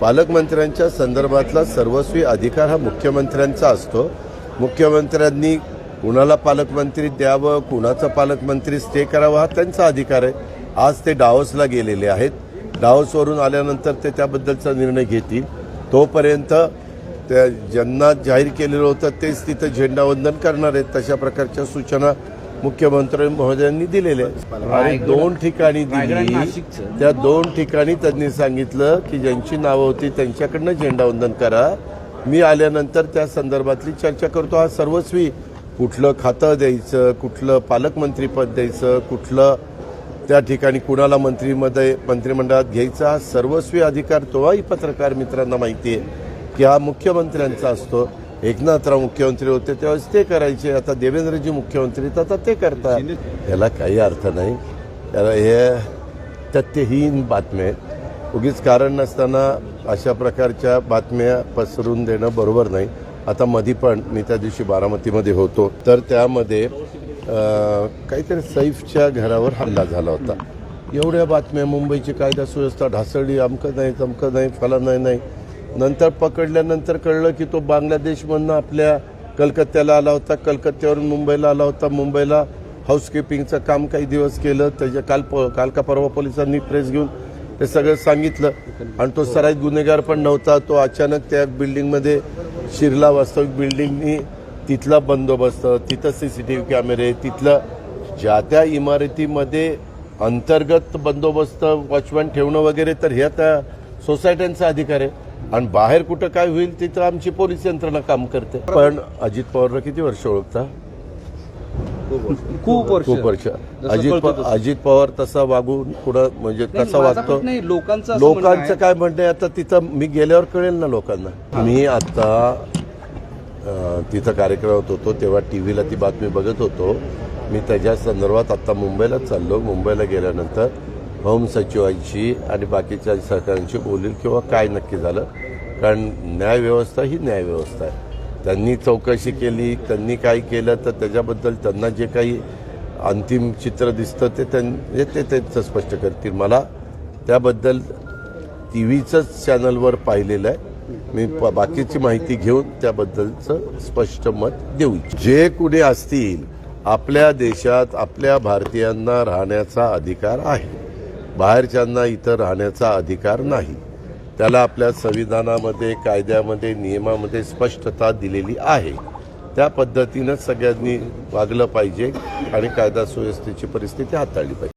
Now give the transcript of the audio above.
पालकमंत्र्यांच्या संदर्भातला सर्वस्वी अधिकार हा मुख्यमंत्र्यांचा असतो. मुख्यमंत्र्यांनी कुणाला पालकमंत्री द्यावं कुणाचं पालकमंत्री स्टे करावं हा त्यांचा अधिकार आहे. आज ते डावसला गेलेले आहेत. डावसवरून आल्यानंतर ते त्याबद्दलचा निर्णय घेतील. तोपर्यंत त्या ज्यांना जाहीर केलेलं होतं तेच तिथं झेंडावंदन करणार आहेत. तशा प्रकारच्या सूचना मुख्यमंत्री महोदयांनी आहेत आणि दोन ठिकाणी दिली. त्या दोन ठिकाणी त्यांनी सांगितलं की ज्यांची नावं होती त्यांच्याकडनं झेंडावंदन करा. मी आल्यानंतर त्या संदर्भातली चर्चा करतो. हा सर्वस्वी कुठलं खातं द्यायचं कुठलं पालकमंत्रीपद द्यायचं कुठलं त्या ठिकाणी कुणाला मंत्रीमध्ये मंत्रिमंडळात घ्यायचा हा सर्वस्वी अधिकार तोही पत्रकार मित्रांना माहिती आहे की हा मुख्यमंत्र्यांचा असतो. एकनाथराव मुख्यमंत्री होते तेव्हाच ते करायचे. आता देवेंद्रजी मुख्यमंत्री आहेत, आता ते करतात. याला काही अर्थ नाही. त्याला हे तथ्यहीन बातम्या आहेत. उगीच कारण नसताना अशा प्रकारच्या बातम्या पसरून देणं बरोबर नाही. आता मधी पण मी त्या दिवशी बारामतीमध्ये होतो. तर त्यामध्ये काहीतरी सैफच्या घरावर हल्ला झाला होता. एवढ्या बातम्या मुंबईची कायदा सुव्यवस्था ढासळली अमकं नाही तमकं नाही फला नाही नाही. नंतर पकडल्यानंतर कळलं की तो बांगलादेशमधनं आपल्या कलकत्त्याला आला होता. कलकत्त्यावरून मुंबईला आला होता. मुंबईला हाऊसकीपिंगचं काम काही दिवस केलं. त्याच्या काल प- काल का परवा पोलिसांनी प्रेस घेऊन ते सगळं सांगितलं. आणि तो सराईत गुन्हेगार पण नव्हता. तो अचानक त्या बिल्डिंगमध्ये शिरला. वास्तविक बिल्डिंगनी तिथला बंदोबस्त तिथं सी सी टी व्ही कॅमेरे तिथलं ज्या त्या इमारतीमध्ये अंतर्गत बंदोबस्त वॉचमॅन ठेवणं वगैरे तर ह्या त्या सोसायट्यांचा अधिकार आहे. आणि बाहेर कुठं काय होईल तिथं आमची पोलीस यंत्रणा काम करते. पण अजित पवारला किती वर्ष ओळखता? खूप वर्ष. खूप वर्ष. अजित अजित पवार तसा वागून कुणा म्हणजे कसा माझा वागतो? लोकांचं लोकांचं. काय म्हणणं आहे आता तिथं मी गेल्यावर कळेल ना लोकांना. मी आता तिथं कार्यक्रमात होतो तेव्हा टी व्हीला ती बातमी बघत होतो. मी त्याच्या संदर्भात आता मुंबईला चाललो. मुंबईला गेल्यानंतर होम सचिवांशी आणि बाकीच्या सरकारांशी बोलील किंवा काय नक्की झालं. कारण न्यायव्यवस्था ही न्यायव्यवस्था आहे. त्यांनी चौकशी केली त्यांनी काय केलं तर त्याच्याबद्दल त्यांना जे काही अंतिम चित्र दिसतं ते त्यां ते त्यांचं स्पष्ट करतील. मला त्याबद्दल टी व्हीचंच चॅनलवर पाहिलेलं आहे. मी प- बाकीची माहिती घेऊन त्याबद्दलचं स्पष्ट मत देऊ जे कुणी असतील आपल्या देशात आपल्या भारतीयांना राहण्याचा अधिकार आहे. बाहेरच्यांना इथं राहण्याचा अधिकार नाही. त्याला आपल्या संविधानामध्ये कायद्यामध्ये नियमामध्ये स्पष्टता दिलेली आहे. त्या पद्धतीनं सगळ्यांनी वागलं पाहिजे आणि कायदा सुव्यवस्थेची परिस्थिती हाताळली पाहिजे.